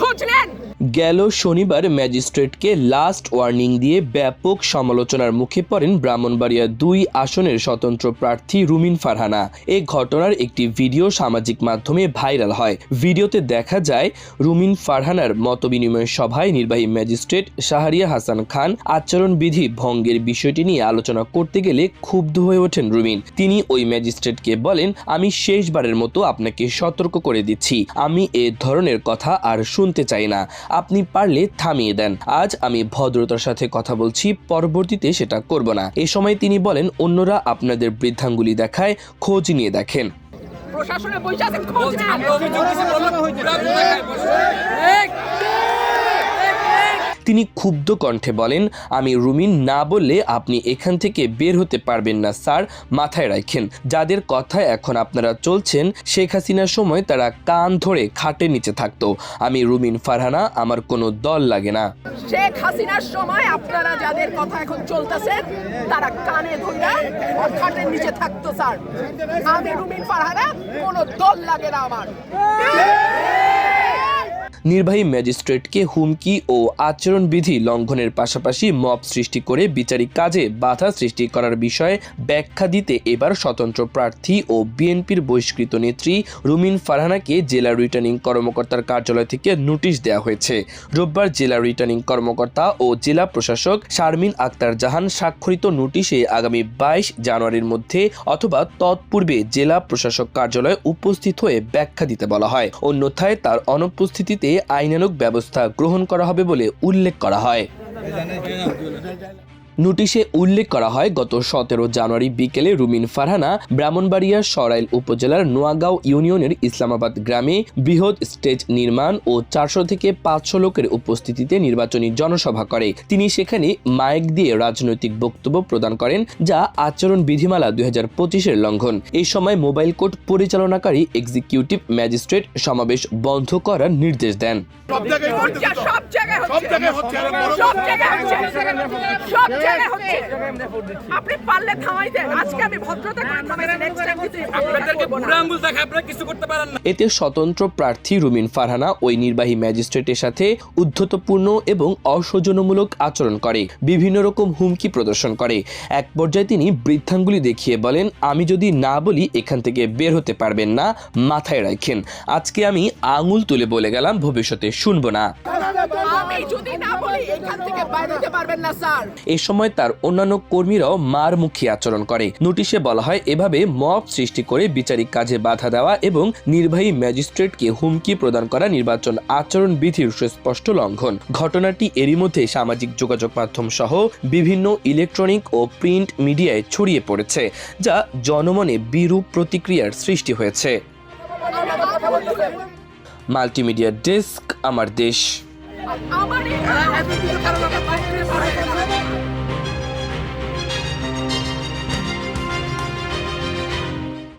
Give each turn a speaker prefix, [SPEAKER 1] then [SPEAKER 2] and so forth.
[SPEAKER 1] খোঁজ নেন।
[SPEAKER 2] গেল শনিবার ম্যাজিস্ট্রেটকে লাস্ট ওয়ার্নিং দিয়ে ব্যাপক সমালোচনার মুখে পড়েন ব্রাহ্মণবাড়িয়া দুই আসনের স্বতন্ত্র প্রার্থী রুমিন ফারহানা। এ ঘটনার একটি ভিডিও সামাজিক মাধ্যমে ভাইরাল হয়। ভিডিওতে দেখা যায়, রুমিন ফারহানার মতবিনিময় সভায় নির্বাহী ম্যাজিস্ট্রেট শাহরিয়া হাসান খান আচরণবিধি ভঙ্গের বিষয়টি নিয়ে আলোচনা করতে গেলে ক্ষুব্ধ হয়ে ওঠেন রুমিন। তিনি ওই ম্যাজিস্ট্রেটকে বলেন, আমি শেষবারের মতো আপনাকে সতর্ক করে দিচ্ছি। আমি এ ধরনের কথা আর শুনতে চাই না। আপনি পারলে থামিয়ে দেন। আজ আমি ভদ্রতার সাথে কথা বলছি পরবর্তীতে সেটা করব না। এ সময় তিনি বলেন অন্যরা আপনাদের বৃদ্ধাঙ্গুলি দেখায় খোঁজ নিয়ে দেখেন।
[SPEAKER 1] প্রশাসনে বসে আছেন খোঁজ নেন।
[SPEAKER 2] তিনি ক্ষুব্ধ কণ্ঠে বলেন, আমি রুমিন না বললে আপনি এখান থেকে বের হতে পারবেন না, স্যার। মাথায় রাখেন, যাদের কথায় এখন আপনারা চলছেন, শেখ হাসিনার সময় তারা কান ধরে খাটের নিচে থাকতো। আমি রুমিন ফারহানা, আমার কোনো দল লাগে না।
[SPEAKER 1] শেখ হাসিনার সময় আপনারা যাদের কথা এখন চলতেছেন তারা কানে ধইরা খাটের নিচে থাকতো, স্যার। আমি রুমিন ফারহানা, কোনো দল লাগে না আমার।
[SPEAKER 2] নির্বাহী ম্যাজিস্ট্রেটকে হুমকি ও আচরণবিধি লঙ্ঘনের পাশাপাশি মব সৃষ্টি করে বিচারিক কাজে বাধা সৃষ্টি করার বিষয়ে ব্যাখ্যা দিতে এবার স্বতন্ত্র প্রার্থী ও বিএনপির বহিষ্কৃত নেত্রী রুমিন ফারহানাকে জেলা রিটার্নিং কর্মকর্তার কার্যালয় থেকে নোটিশ দেওয়া হয়েছে। রোববার জেলা রিটার্নিং কর্মকর্তা ও জেলা প্রশাসক শারমিন আক্তার জাহান স্বাক্ষরিত নোটিশে আগামী বাইশ জানুয়ারির মধ্যে অথবা তৎপূর্বে জেলা প্রশাসক কার্যালয়ে উপস্থিত হয়ে ব্যাখ্যা দিতে বলা হয়। অন্যথায় তার অনুপস্থিতিতে আইনানুগ ব্যবস্থা গ্রহণ করা হবে বলে উল্লেখ করা হয়। নোটিশে উল্লেখ করা হয় গত সতেরো জানুয়ারি বিকেলে রুমিন ফারহানা ব্রাহ্মণবাড়িয়ার সরাইল উপজেলার নোয়াগাঁও ইউনিয়নের ইসলামাবাদ গ্রামে বৃহৎ স্টেজ নির্মাণ ও চারশো থেকে পাঁচশো লোকের উপস্থিতিতে নির্বাচনী জনসভা করে। তিনি সেখানে মাইক দিয়ে রাজনৈতিক বক্তব্য প্রদান করেন যা আচরণ বিধিমালা দুই হাজার পঁচিশের লঙ্ঘন। এই সময় মোবাইল কোর্ট পরিচালনাকারী এক্সিকিউটিভ ম্যাজিস্ট্রেট সমাবেশ বন্ধ করার নির্দেশ দেন।
[SPEAKER 3] সব জায়গায়
[SPEAKER 1] হচ্ছে, সব জায়গায়
[SPEAKER 3] সব
[SPEAKER 1] হচ্ছে। সব জায়গায় হচ্ছে। সব জায়গায় হচ্ছে। আপনি পারলে থামাই দেন। আজকে আমি ভদ্রতা করে থামাইছি নেক্সট টাইম কিন্তু
[SPEAKER 4] আপনাদেরকে বুড়া আঙ্গুল দেখে আপনারা কিছু করতে পারেন না।
[SPEAKER 2] এতে স্বতন্ত্র প্রার্থী রুমিন ফারহানা ওই নির্বাহী ম্যাজিস্ট্রেটের সাথে উদ্ধতপূর্ণ এবং অসৌজন্যমূলক আচরণ করে বিভিন্ন রকম হুমকি প্রদর্শন করে। এক পর্যায়ে তিনি বৃদ্ধাঙ্গুলি দেখিয়ে বলেন আমি যদি না বলি এখান থেকে বের হতে পারবেন না মাথায় রাখেন। আজকে আমি আঙুল তুলে বলে গেলাম ভবিষ্যতে শুনব না।
[SPEAKER 1] আমি যদি না বলি এখান থেকে বাইরে হতে পারবেন না স্যার।
[SPEAKER 2] এ সময় তার অন্যান্য কর্মীরাও মার মুখী আচরণ করে। নোটিশে বলা হয়, এভাবে মব সৃষ্টি করে বিচারিক কাজে বাধা দেওয়া এবং নির্বাহী ম্যাজিস্ট্রেটকে হুমকি প্রদান করা নির্বাচন আচরণ বিধির সুস্পষ্ট লঙ্ঘন। ঘটনাটি এরই মধ্যে সামাজিক যোগাযোগ মাধ্যম সহ বিভিন্ন ইলেকট্রনিক ও প্রিন্ট মিডিয়ায় ছড়িয়ে পড়েছে, যা জনমনে বিরূপ প্রতিক্রিয়ার সৃষ্টি হয়েছে। মাল্টিমিডিয়া ডেস্ক, আমার দেশ।